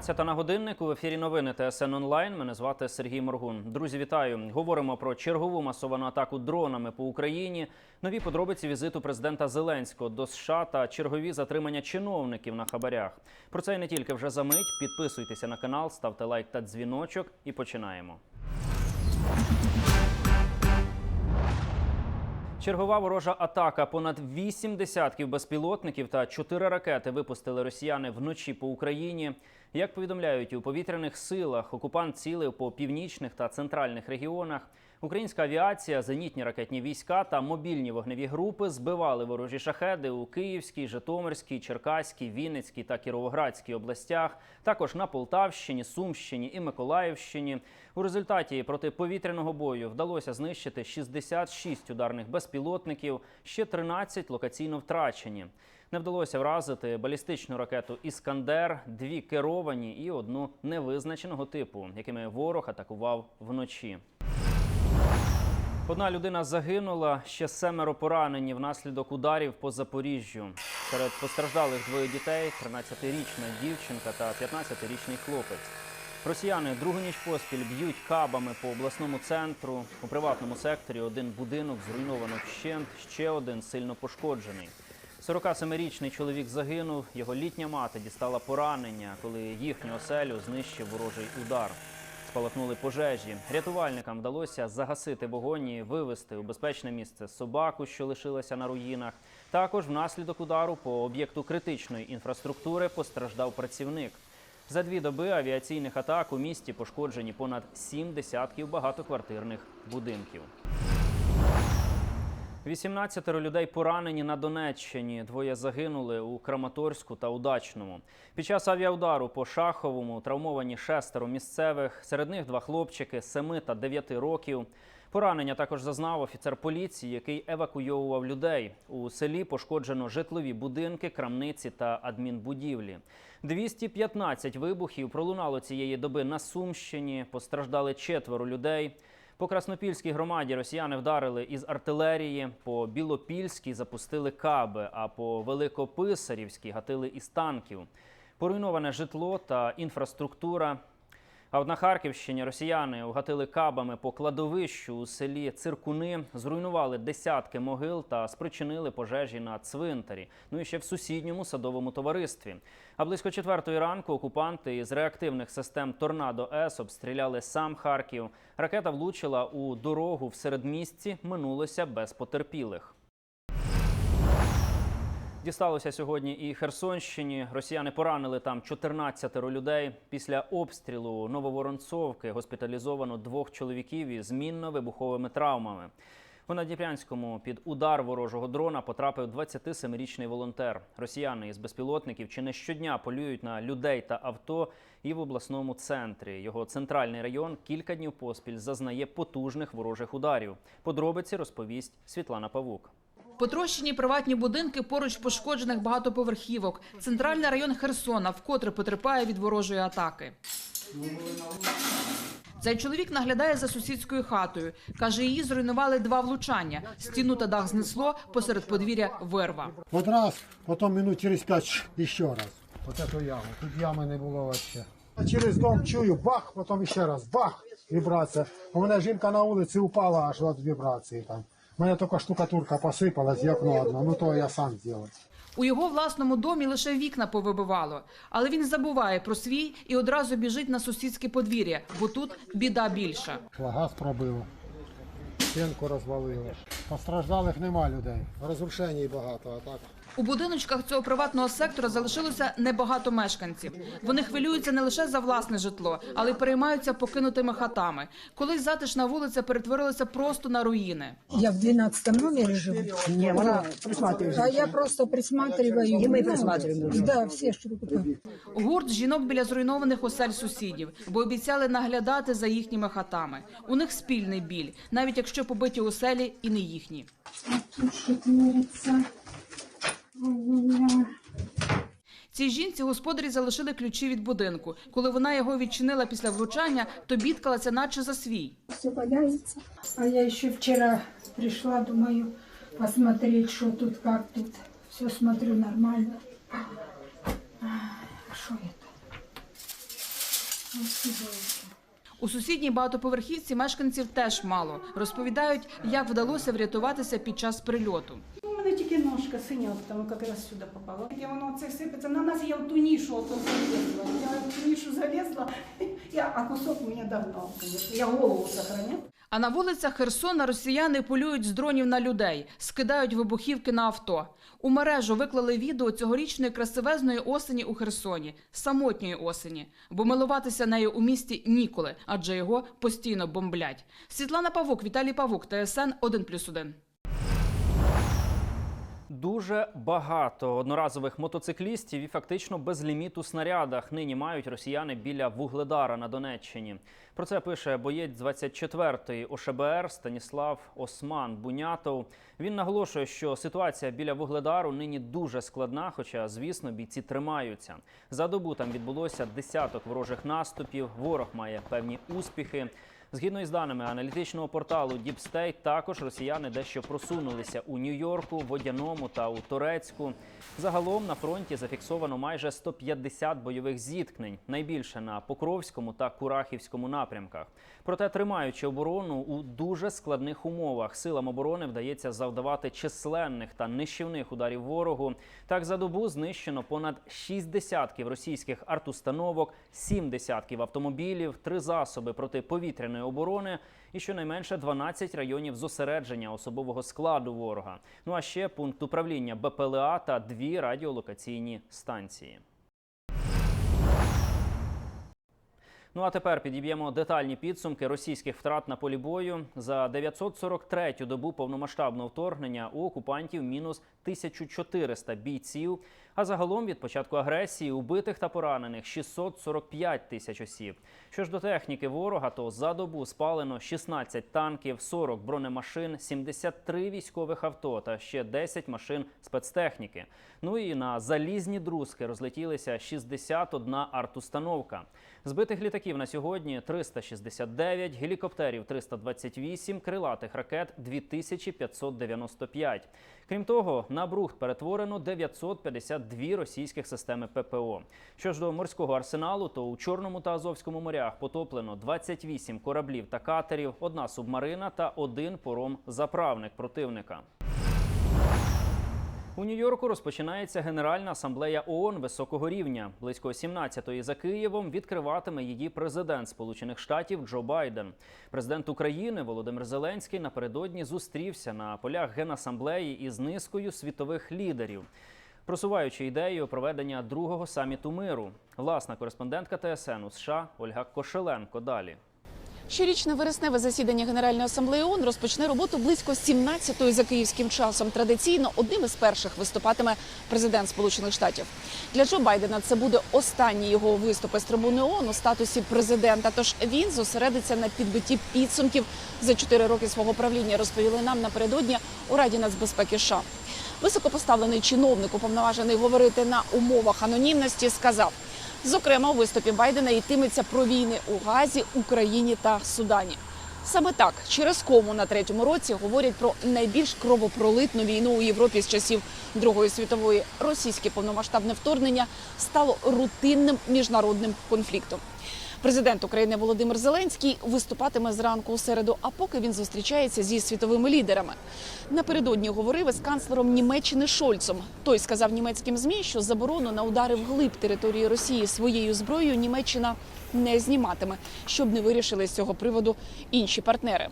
13 на годиннику в ефірі новини ТСН онлайн. Мене звати Сергій Моргун. Друзі, вітаю. Говоримо про чергову масовану атаку дронами по Україні. Нові подробиці візиту президента Зеленського до США та чергові затримання чиновників на хабарях. Про це і не тільки вже за мить. Підписуйтеся на канал, ставте лайк та дзвіночок. І починаємо. Чергова ворожа атака. Понад вісім десятків безпілотників та чотири ракети випустили росіяни вночі по Україні. Як повідомляють у повітряних силах, окупант цілив по північних та центральних регіонах. Українська авіація, зенітні ракетні війська та мобільні вогневі групи збивали ворожі шахеди у Київській, Житомирській, Черкаській, Вінницькій та Кіровоградській областях, також на Полтавщині, Сумщині і Миколаївщині. У результаті протиповітряного бою вдалося знищити 66 ударних безпілотників, ще 13 локаційно втрачені. Не вдалося вразити балістичну ракету Іскандер, дві керовані і одну невизначеного типу, якими ворог атакував вночі. Одна людина загинула, ще семеро поранені внаслідок ударів по Запоріжжю. Серед постраждалих двоє дітей: 13-річна дівчинка та 15-річний хлопець. Росіяни другу ніч поспіль б'ють кабами по обласному центру. У приватному секторі один будинок зруйновано вщент, ще один сильно пошкоджений. 47-річний чоловік загинув. Його літня мати дістала поранення, коли їхню оселю знищив ворожий удар. Спалахнули пожежі. Рятувальникам вдалося загасити вогонь і вивезти у безпечне місце собаку, що лишилася на руїнах. Також внаслідок удару по об'єкту критичної інфраструктури постраждав працівник. За дві доби авіаційних атак у місті пошкоджені понад сім десятків багатоквартирних будинків. 18 людей поранені на Донеччині. Двоє загинули у Краматорську та Удачному. Під час авіаудару по Шаховому травмовані шестеро місцевих. Серед них два хлопчики 7 та 9 років. Поранення також зазнав офіцер поліції, який евакуйовував людей. У селі пошкоджено житлові будинки, крамниці та адмінбудівлі. 215 вибухів пролунало цієї доби на Сумщині. Постраждали четверо людей. По Краснопільській громаді росіяни вдарили із артилерії, по Білопільській запустили каби, а по Великописарівській гатили із танків. Поруйноване житло та інфраструктура. А от на Харківщині росіяни угатили кабами по кладовищу у селі Циркуни, зруйнували десятки могил та спричинили пожежі на цвинтарі. Ну і ще в сусідньому садовому товаристві. А близько четвертої ранку окупанти із реактивних систем Торнадо С обстріляли сам Харків. Ракета влучила у дорогу в середмісті, минулося без потерпілих. Дісталося сьогодні і Херсонщині. Росіяни поранили там 14 людей. Після обстрілу Нововоронцовки госпіталізовано двох чоловіків із мінно-вибуховими травмами. У Надніпрянському під удар ворожого дрона потрапив 27-річний волонтер. Росіяни із безпілотників чи не щодня полюють на людей та авто і в обласному центрі. Його центральний район кілька днів поспіль зазнає потужних ворожих ударів. Подробиці розповість Світлана Павук. Потрощені приватні будинки поруч пошкоджених багатоповерхівок. Центральний район Херсона вкотре потерпає від ворожої атаки. Цей чоловік наглядає за сусідською хатою. Каже, її зруйнували два влучання. Стіну та дах знесло, посеред подвір'я вирва. Вот раз, потом минут через пять еще раз. Вот эту яму. Тут ямы не було вообще. Через дом чую, бах, потом ще раз, бах, вібрація. У мене жінка на вулиці упала аж від вібрації там. У мене тільки штукатурка посипалась, вікно одно, ну то я сам зробив. У його власному домі лише вікна повибивало, але він забуває про свій і одразу біжить на сусідське подвір'я, бо тут біда більша. Газ пробило, стінку розвалило. Постраждалих нема людей. Розрушень багато, а так. У будиночках цього приватного сектора залишилося небагато мешканців. Вони хвилюються не лише за власне житло, але й переймаються покинутими хатами. Колись затишна вулиця перетворилася просто на руїни. Я в 12 номере живу. Не, она присматривает. А я просто присматриваю. И мы Ну, присматриваем. Да, все, что покупают. Гурт жінок біля зруйнованих осель сусідів, бо обіцяли наглядати за їхніми хатами. У них спільний біль, навіть якщо побиті оселі і не їхні. Тут мерится. Цій жінці господарі залишили ключі від будинку. Коли вона його відчинила після влучання, то бідкалася, наче за свій. Все валяется. А я еще вчера пришла, думаю, посмотреть, что тут, как тут. Все смотрю нормально. А что это? У сусідній багатоповерхівці мешканців теж мало. Розповідають, як вдалося врятуватися під час прильоту. Тільки ножка синя, тому якраз сюди попала. Я воно це сипеться. На нас я в ту нішу ото залізла. Я в ту нішу залізла, я, а кусок мене догнав. Я голову сохраняв. А на вулицях Херсона росіяни полюють з дронів на людей, скидають вибухівки на авто. У мережу виклали відео цьогорічної красивезної осені у Херсоні, самотньої осені, бо милуватися нею у місті ніколи, адже його постійно бомблять. Світлана Павук, Віталій Павук, ТСН 1+,1. Дуже багато одноразових мотоциклістів і фактично без ліміту снарядах нині мають росіяни біля Вугледара на Донеччині. Про це пише боєць 24-ї ОШБР Станіслав Осман Бунятов. Він наголошує, що ситуація біля Вугледару нині дуже складна, хоча, звісно, бійці тримаються. За добу там відбулося десяток ворожих наступів. Ворог має певні успіхи. Згідно із даними аналітичного порталу State, також росіяни дещо просунулися у Нью-Йорку, Водяному та у Торецьку. Загалом на фронті зафіксовано майже 150 бойових зіткнень, найбільше на Покровському та Курахівському напрямках. Проте, тримаючи оборону у дуже складних умовах, силам оборони вдається завдавати численних та нищівних ударів ворогу. Так за добу знищено понад 6 десятків російських артустановок, 7 десятків автомобілів, 3 засоби протиповітряної оборони і щонайменше 12 районів зосередження особового складу ворога. Ну а ще пункт управління БПЛА та дві радіолокаційні станції. Ну а тепер підіб'ємо детальні підсумки російських втрат на полі бою за 943-ю добу повномасштабного вторгнення у окупантів мінус 1400 бійців. А загалом від початку агресії убитих та поранених 645 тисяч осіб. Що ж до техніки ворога, то за добу спалено 16 танків, 40 бронемашин, 73 військових авто та ще 10 машин спецтехніки. Ну і на залізні друзки розлетілися 61 артустановка. Збитих літаків на сьогодні 369, гелікоптерів 328, крилатих ракет 2595. Крім того, на брухт перетворено 952 російських системи ППО. Що ж до морського арсеналу, то у Чорному та Азовському морях потоплено 28 кораблів та катерів, одна субмарина та один пором-заправник противника. У Нью-Йорку розпочинається Генеральна асамблея ООН високого рівня. Близько 17-ї за Києвом відкриватиме її президент Сполучених Штатів Джо Байден. Президент України Володимир Зеленський напередодні зустрівся на полях генасамблеї із низкою світових лідерів. Просуваючи ідею проведення другого саміту миру, власна кореспондентка ТСН у США Ольга Кошеленко. Далі. Щорічне вересневе засідання Генеральної асамблеї ООН розпочне роботу близько 17-ї за київським часом. Традиційно одним із перших виступатиме президент Сполучених Штатів. Для Джо Байдена це буде останній його виступ з трибуни ООН у статусі президента. Тож він зосередиться на підбитті підсумків за чотири роки свого правління. Розповіли нам напередодні у Раді нацбезпеки США. Високопоставлений чиновник, уповноважений говорити на умовах анонімності, сказав. Зокрема, у виступі Байдена йтиметься про війни у Газі, Україні та Судані. Саме так, через кому на третьому році говорять про найбільш кровопролитну війну у Європі з часів Другої світової. Російське повномасштабне вторгнення стало рутинним міжнародним конфліктом. Президент України Володимир Зеленський виступатиме зранку у середу, а поки він зустрічається зі світовими лідерами. Напередодні говорив із канцлером Німеччини Шольцом. Той сказав німецьким змі, що заборону на удари вглиб території Росії своєю зброєю Німеччина не зніматиме, щоб не вирішили з цього приводу інші партнери.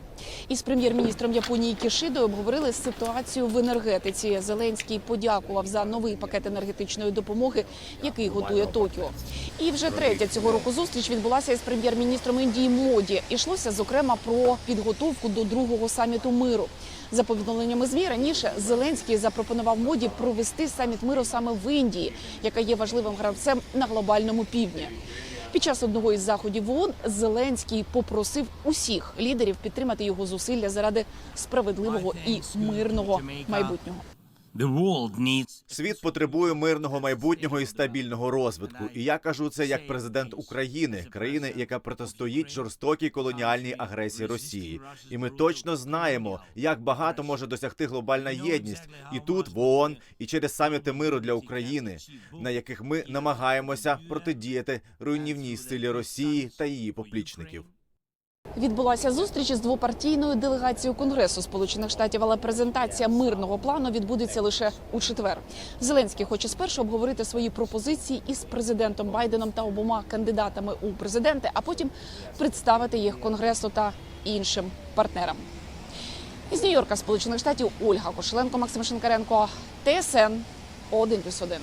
Із прем'єр-міністром Японії Кішидою обговорили ситуацію в енергетиці. Зеленський подякував за новий пакет енергетичної допомоги, який готує Токіо. І вже третя цього року зустріч відбулася із прем'єр-міністром Індії Моді. Ішлося зокрема про підготовку до другого саміту миру. За повідомленнями ЗМІ раніше Зеленський запропонував моді провести саміт миру саме в Індії, яка є важливим гравцем на глобальному півдні. Під час одного із заходів ООН Зеленський попросив усіх лідерів підтримати його зусилля заради справедливого і мирного майбутнього. Світ потребує мирного майбутнього і стабільного розвитку. І я кажу це як президент України, країни, яка протистоїть жорстокій колоніальній агресії Росії. І ми точно знаємо, як багато може досягти глобальна єдність і тут, в ООН, і через саміти миру для України, на яких ми намагаємося протидіяти руйнівній силі Росії та її поплічників. Відбулася зустріч із двопартійною делегацією Конгресу Сполучених Штатів, але презентація мирного плану відбудеться лише у четвер. Зеленський хоче спершу обговорити свої пропозиції із президентом Байденом та обома кандидатами у президенти, а потім представити їх Конгресу та іншим партнерам. Із Нью-Йорка, Сполучених Штатів, Ольга Кошеленко, Максим Шинкаренко, ТСН 1+,1.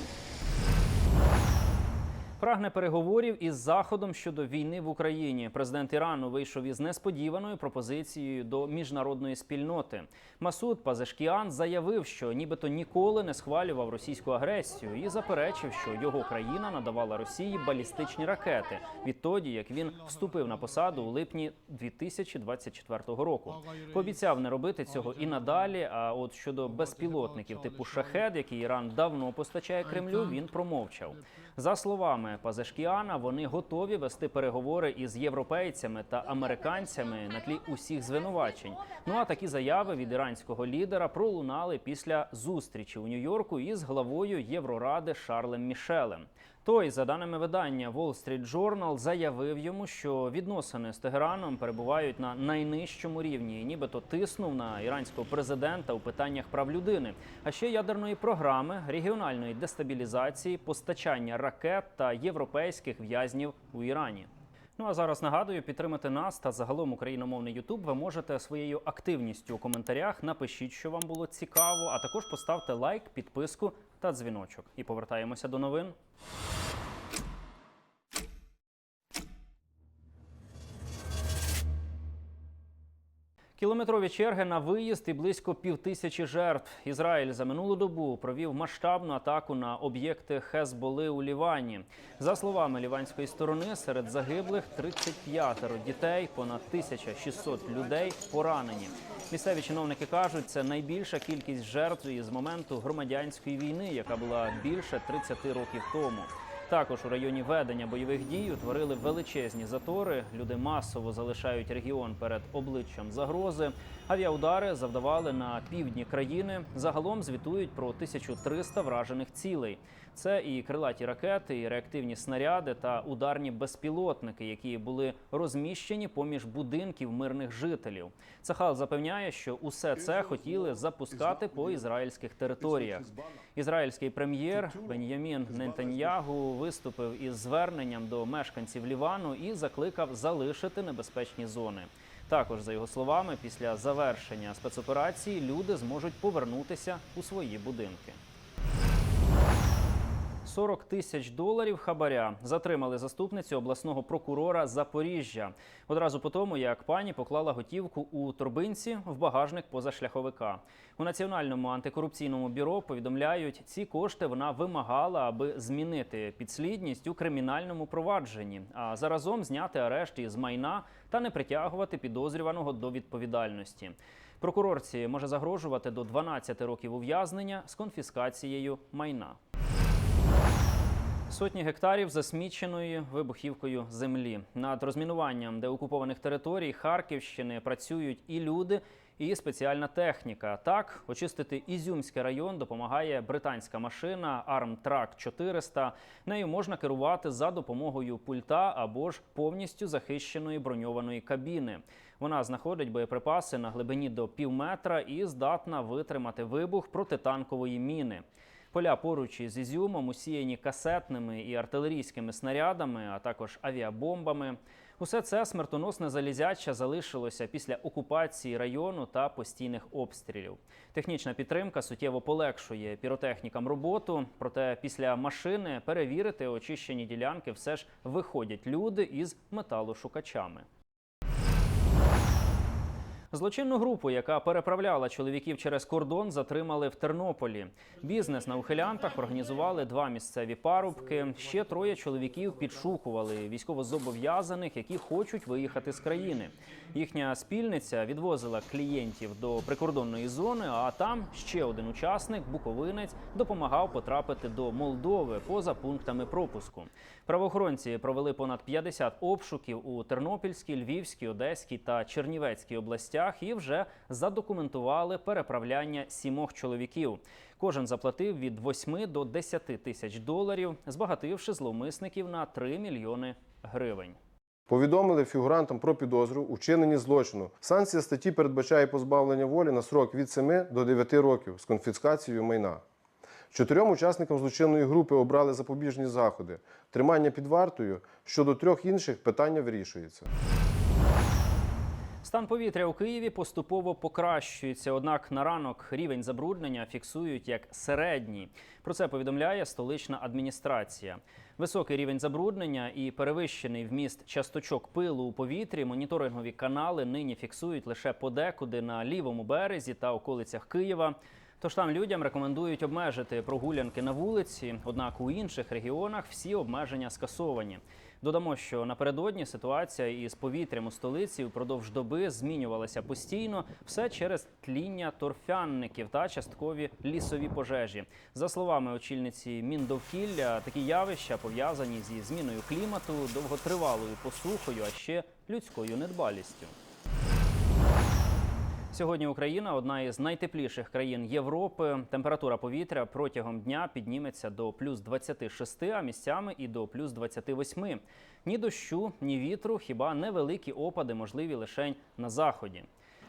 Прагне переговорів із заходом щодо війни в Україні. Президент Ірану вийшов із несподіваною пропозицією до міжнародної спільноти. Масуд Пазешкіан заявив, що нібито ніколи не схвалював російську агресію і заперечив, що його країна надавала Росії балістичні ракети відтоді, як він вступив на посаду у липні 2024 року. Пообіцяв не робити цього і надалі. А от щодо безпілотників типу шахед, які Іран давно постачає Кремлю, він промовчав. За словами Пазешкіана, вони готові вести переговори із європейцями та американцями на тлі усіх звинувачень. Ну а такі заяви від іранського лідера пролунали після зустрічі у Нью-Йорку із главою Євроради Шарлем Мішелем. Той, за даними видання Wall Street Journal, заявив йому, що відносини з Тегераном перебувають на найнижчому рівні, і нібито тиснув на іранського президента у питаннях прав людини, а ще ядерної програми, регіональної дестабілізації, постачання ракет та європейських в'язнів у Ірані. Ну а зараз нагадую, підтримати нас та загалом україномовний Ютуб ви можете своєю активністю у коментарях. Напишіть, що вам було цікаво, а також поставте лайк, підписку та дзвіночок. І повертаємося до новин. Кілометрові черги на виїзд і близько півтисячі жертв. Ізраїль за минулу добу провів масштабну атаку на об'єкти Хезболи у Лівані. За словами ліванської сторони, серед загиблих 35 дітей, понад 1600 людей поранені. Місцеві чиновники кажуть, це найбільша кількість жертв із моменту громадянської війни, яка була більше 30 років тому. Також у районі ведення бойових дій утворили величезні затори. Люди масово залишають регіон перед обличчям загрози. Авіаудари завдавали на півдні країни. Загалом звітують про 1300 вражених цілей. Це і крилаті ракети, і реактивні снаряди та ударні безпілотники, які були розміщені поміж будинків мирних жителів. Цахал запевняє, що усе це хотіли запускати по ізраїльських територіях. Ізраїльський прем'єр Бен'ямін Нетаньягу виступив із зверненням до мешканців Лівану і закликав залишити небезпечні зони. Також, за його словами, після завершення спецоперації люди зможуть повернутися у свої будинки. 40 тисяч доларів хабаря затримали заступницю обласного прокурора Запоріжжя одразу по тому, як пані поклала готівку у торбинці в багажник позашляховика. У національному антикорупційному бюро повідомляють, ці кошти вона вимагала, аби змінити підслідність у кримінальному провадженні, а заразом зняти арешт із майна та не притягувати підозрюваного до відповідальності. Прокурорці може загрожувати до 12 років ув'язнення з конфіскацією майна. Сотні гектарів засміченої вибухівкою землі над розмінуванням деокупованих територій Харківщини працюють і люди, і спеціальна техніка. Так, очистити Ізюмський район допомагає британська машина Armtrack 400. Нею можна керувати за допомогою пульта або ж повністю захищеної броньованої кабіни. Вона знаходить боєприпаси на глибині до півметра і здатна витримати вибух протитанкової міни. Поля поруч із Ізюмом усіяні касетними і артилерійськими снарядами, а також авіабомбами. Усе це смертоносне залізяча залишилося після окупації району та постійних обстрілів. Технічна підтримка суттєво полегшує піротехнікам роботу. Проте після машини перевірити очищені ділянки все ж виходять люди із металошукачами. Злочинну групу, яка переправляла чоловіків через кордон, затримали в Тернополі. Бізнес на ухилянтах організували два місцеві парубки. Ще троє чоловіків підшукували військовозобов'язаних, які хочуть виїхати з країни. Їхня спільниця відвозила клієнтів до прикордонної зони. А там ще один учасник, буковинець, допомагав потрапити до Молдови поза пунктами пропуску. Правоохоронці провели понад 50 обшуків у Тернопільській, Львівській, Одеській та Чернівецькій областях і вже задокументували переправляння сімох чоловіків. Кожен заплатив від 8 до 10 тисяч доларів, збагативши зловмисників на 3 мільйони гривень. Повідомили фігурантам про підозру у вчиненні злочину. Санкція статті передбачає позбавлення волі на срок від 7 до 9 років з конфіскацією майна. Чотирьом учасникам злочинної групи обрали запобіжні заходи. Тримання під вартою. Щодо трьох інших питання вирішується. Стан повітря у Києві поступово покращується, однак на ранок рівень забруднення фіксують як середній. Про це повідомляє столична адміністрація. Високий рівень забруднення і перевищений вміст часточок пилу у повітрі моніторингові канали нині фіксують лише подекуди на лівому березі та околицях Києва. Тож там людям рекомендують обмежити прогулянки на вулиці, однак у інших регіонах всі обмеження скасовані. Додамо, що напередодні ситуація із повітрям у столиці впродовж доби змінювалася постійно, все через тління торфянників та часткові лісові пожежі. За словами очільниці Міндовкілля, такі явища пов'язані зі зміною клімату, довготривалою посухою, а ще людською недбалістю. Сьогодні Україна одна із найтепліших країн Європи. Температура повітря протягом дня підніметься до плюс 26, а місцями і до плюс 28. Ні дощу, ні вітру, хіба невеликі опади можливі лише на заході.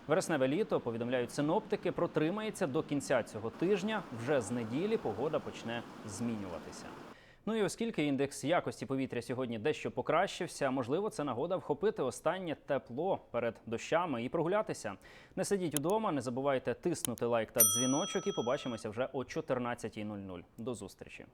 Вересневе літо, повідомляють синоптики, протримається до кінця цього тижня. Вже з неділі погода почне змінюватися. Ну і оскільки індекс якості повітря сьогодні дещо покращився, можливо, це нагода вхопити останнє тепло перед дощами і прогулятися. Не сидіть вдома, не забувайте тиснути лайк та дзвіночок, і побачимося вже о 14.00. До зустрічі.